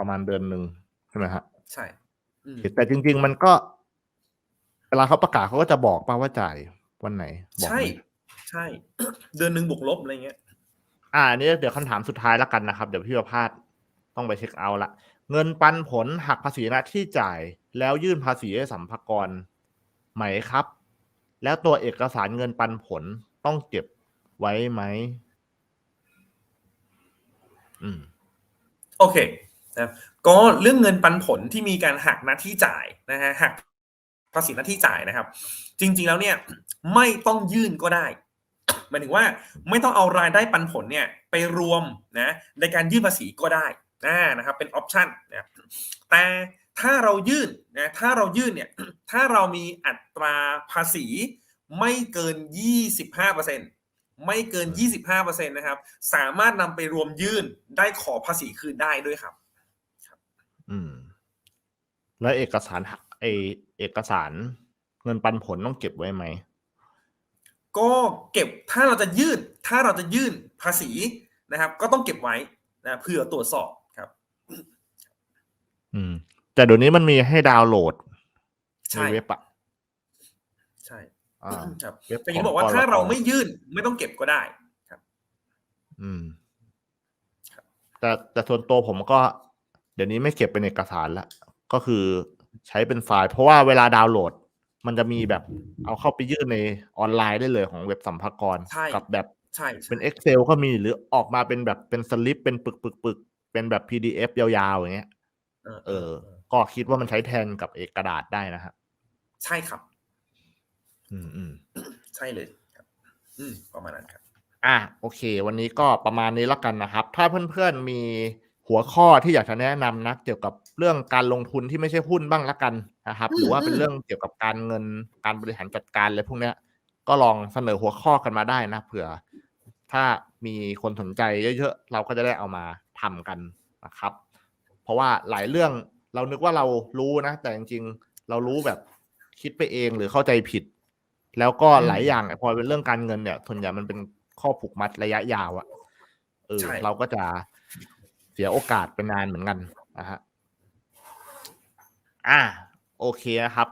ประมาณเดือนหนึ่งใช่ไหมฮะใช่อืมแต่จริง ๆ มันก็เวลาเขาประกาศเขาก็จะบอกป่าว่าจ่ายวันไหนบอกใช่ไหมใช่ เดือนหนึ่งบวกลบอะไรเงี้ย อ่าอันนี้เดี๋ยวคำถามสุดท้ายแล้วกันนะครับ เดี๋ยวพี่ประพาสต้องไปเช็คเอาท์ละเงินปันผลหักภาษีหน้าที่จ่ายแล้วยื่นภาษีให้สัมภากรไหมครับ แล้วตัวเอกสารเงินปันผลต้องเก็บไว้ไหมอืม โอเค นะก็เรื่องเงินปันผลที่มีการหักหน้าที่จ่ายนะฮะหักภาษีหน้าที่จ่ายนะครับ จริง ๆแล้วเนี่ยไม่ต้องยื่นก็ได้หมายถึงว่าไม่ต้องเอารายได้ปันผลเนี่ยไปรวมนะในการยื่นภาษีก็ได้นะนะครับเป็นออปชันนะแต่ถ้าเรายื่นนะถ้าเรายื่นเนี่ยถ้าเรามีอัตราภาษีไม่เกิน 25%ไม่เกิน 25%นะครับสามารถนำไปรวมยื่นได้ขอภาษีคืนได้ด้วยครับ แล้วเอกสารหักไอเอกสารเงินปันผลต้องเก็บไว้ไหม ก็เก็บถ้าเราจะยื่นถ้าเราจะยื่นภาษีนะครับ ก็ต้องเก็บไว้นะเพื่อตรวจสอบครับ อืม แต่เดี๋ยวนี้มันมีให้ดาวน์โหลดใช่ในเว็บอะใช่อ่าครับเว็บแต่อยังของบอกว่าปตทถ้าเราไม่ยื่นไม่ต้องเก็บก็ได้อืมแต่แต่ส่วนตัวผมก็ เดี๋ยวนี้ไม่เก็บเป็นเอกสารละ ก็คือใช้เป็นไฟล์ เพราะว่าเวลาดาวน์โหลด มันจะมีแบบเอาเข้าไปยื่นในออนไลน์ได้เลยของเว็บสัมภากรใช่กับแบบใช่เป็นใช่ Excel ก็มีหรือออกมาเป็นแบบเป็นสลิปเป็นปึกปึกปึกเป็นแบบ PDF ยาวๆอย่างเงี้ยเออเออก็คิดว่ามันใช้แทนกับเอกกระดาษได้นะฮะใช่ครับ อืมอืมใช่เลยครับ อืมประมาณนั้นครับ อะโอเค วันนี้ก็ประมาณนี้แล้วกันนะครับ ถ้าเพื่อนๆมี หัวข้อที่อยากจะแนะนำนะเกี่ยวกับเรื่องการลงทุนที่ไม่ใช่หุ้นบ้างละกันนะครับอืมหรือว่าเป็นอืมเรื่องเกี่ยวกับการเงินการบริหารจัดการอะไรพวกเนี้ย ก็ลองเสนอหัวข้อกันมาได้นะเผื่อ ถ้ามีคนสนใจเยอะๆเราก็จะได้เอามาทำกันนะครับ เพราะว่าหลายเรื่องเรานึกว่าเรารู้นะ แต่จริงๆ เรารู้แบบคิดไปเองหรือเข้าใจผิด แล้วก็อืมหลายอย่างเนี่ยพอเป็นเรื่องการเงินเนี่ยส่วนใหญ่มันเป็นข้อผูกมัดระยะยาวอะเออใช่เราก็จะ เสียโอกาสไปนานเหมือนกันนะฮะอ่าโอเคนะครับ